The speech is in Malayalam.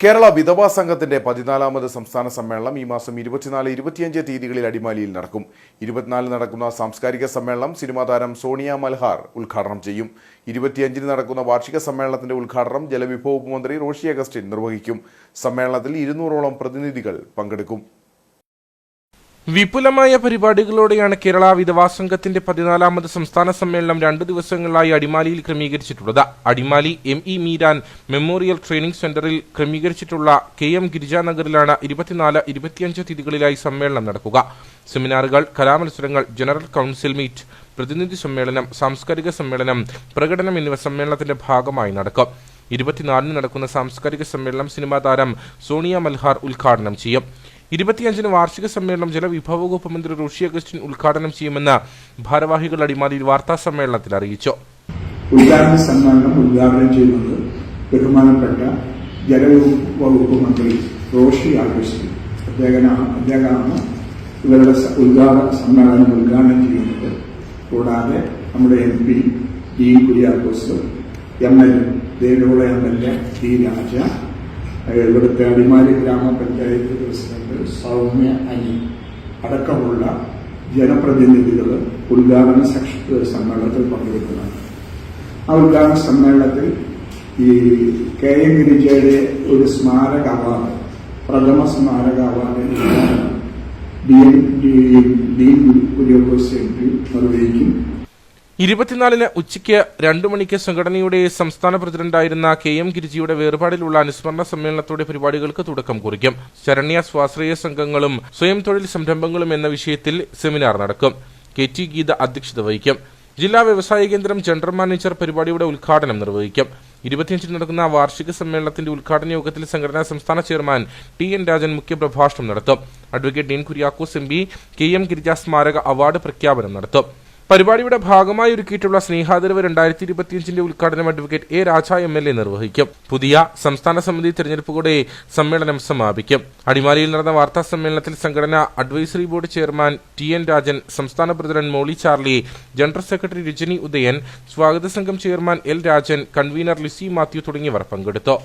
കേരള വിധവാ സംഘത്തിന്റെ പതിനാലാമത് സംസ്ഥാന സമ്മേളനം ഈ മാസം ഇരുപത്തിനാല് ഇരുപത്തിയഞ്ച് തീയതികളിൽ അടിമാലിയിൽ നടക്കും. ഇരുപത്തിനാലിന് നടക്കുന്ന സാംസ്കാരിക സമ്മേളനം സിനിമാ താരം സോണിയ മൽഹാർ ഉദ്ഘാടനം ചെയ്യും. ഇരുപത്തിയഞ്ചിന് നടക്കുന്ന വാർഷിക സമ്മേളനത്തിന്റെ ഉദ്ഘാടനം ജലവിഭവ മന്ത്രി റോഷി അഗസ്റ്റിൻ നിർവഹിക്കും. സമ്മേളനത്തിൽ ഇരുന്നൂറോളം പ്രതിനിധികൾ പങ്കെടുക്കും. വിപുലമായ പരിപാടികളോടെയാണ് കേരള വിധവാ സംഘത്തിന്റെ പതിനാലാമത് സംസ്ഥാന സമ്മേളനം രണ്ടു ദിവസങ്ങളിലായി അടിമാലിയിൽ ക്രമീകരിച്ചിട്ടുള്ളത്. Adimali M E Meeran memorial training സെന്ററിൽ ക്രമീകരിച്ചിട്ടുള്ള കെ എം ഗിരിജാനഗറിലാണ് ഇരുപത്തിനാല് ഇരുപത്തിയഞ്ച് തീയതികളിലായി സമ്മേളനം നടക്കുക. സെമിനാറുകൾ കലാമത്സരങ്ങൾ ജനറൽ കൌൺസിൽ മീറ്റ് പ്രതിനിധി സമ്മേളനം സാംസ്കാരിക സമ്മേളനം പ്രകടനം എന്നിവ സമ്മേളനത്തിന്റെ ഭാഗമായി നടക്കും. ഇരുപത്തിനാലിന് നടക്കുന്ന സാംസ്കാരിക സമ്മേളനം സിനിമാ താരം സോണിയ മൽഹാർ ഉദ്ഘാടനം ചെയ്യും. ഇരുപത്തിയഞ്ചിന് വാർഷിക സമ്മേളനം ജലവിഭവ വകുപ്പ് മന്ത്രി ഋഷി അഗസ്റ്റിൻ ഉദ്ഘാടനം ചെയ്യുമെന്ന് ഭാരവാഹികൾ അടിമാലിയിൽ വാർത്താ സമ്മേളനത്തിൽ അറിയിച്ചു. ഉദ്ഘാടന സമ്മേളനം ഉദ്ഘാടനം ചെയ്യുന്നത് ബഹുമാനപ്പെട്ട ജലവകുപ്പ് മന്ത്രി റോഷി ആഗസ്റ്റ് അദ്ദേഹമാണ് ഇവരുടെ ഉദ്ഘാടന സമ്മേളനം ഉദ്ഘാടനം ചെയ്യുന്നത്. കൂടാതെ നമ്മുടെ M P D Kuriakose M L A Devikulam M L A D Raja ഇവിടുത്തെ അടിമാലി ഗ്രാമപഞ്ചായത്ത് പ്രസിഡന്റ് സൗമ്യ അനി അടക്കമുള്ള ജനപ്രതിനിധികൾ ഉദ്ഘാടന സമ്മേളനത്തിൽ പങ്കെടുക്കുന്നതാണ് ആ ഉദ്ഘാടന സമ്മേളനത്തിൽ ഈ കെ എം ഗിരിജയുടെ ഒരു സ്മാരക അവാർഡ് പ്രഥമ സ്മാരക award D M D D Kuriakose M P നിർവഹിക്കും. ഇരുപത്തിനാലിന് ഉച്ചയ്ക്ക് രണ്ടു മണിക്ക് സംഘടനയുടെ സംസ്ഥാന പ്രസിഡന്റായിരുന്ന കെ എം ഗിരിജിയുടെ വേർപാടിലുള്ള അനുസ്മരണ സമ്മേളനത്തോടെ പരിപാടികൾക്ക് തുടക്കം കുറിക്കും. ശരണ്യ സ്വാശ്രയ സംഘങ്ങളും സ്വയം തൊഴിൽ സംരംഭങ്ങളും എന്ന വിഷയത്തിൽ സെമിനാർ നടക്കും. കെ ടി ഗീത അധ്യക്ഷത വഹിക്കും. ജില്ലാ വ്യവസായ കേന്ദ്രം ജനറൽ മാനേജർ പരിപാടിയുടെ ഉദ്ഘാടനം നിർവഹിക്കും. ഇരുപത്തിയഞ്ചിന് നടക്കുന്ന വാർഷിക സമ്മേളനത്തിന്റെ ഉദ്ഘാടന യോഗത്തിൽ സംഘടനാ സംസ്ഥാന ചെയർമാൻ ടി എൻ രാജൻ മുഖ്യപ്രഭാഷണം നടത്തും. Advocate Dean Kuriakose M P K M Girija സ്മാരക അവാർഡ് പ്രഖ്യാപനം നടത്തും. പരിപാടിയുടെ ഭാഗമായി ഒരുക്കിയിട്ടുള്ള സ്നേഹാദരവ് രണ്ടായിരത്തി ഇരുപത്തിയഞ്ചിന്റെ ഉദ്ഘാടനം advocate A Raja M L A നിർവഹിക്കും. പുതിയ സംസ്ഥാന സമിതി തെരഞ്ഞെടുപ്പോടെ സമ്മേളനം സമാപിക്കും. അടിമാലിയിൽ നടന്ന വാർത്താ സമ്മേളനത്തിൽ സംഘടനാ advisory board chairman T N Rajan സംസ്ഥാന president Molly Charlie general secretary Rajani Udayan സ്വാഗത സംഘം chairman L Rajan convener Lissy Mathew തുടങ്ങിയവർ പങ്കെടുത്തു.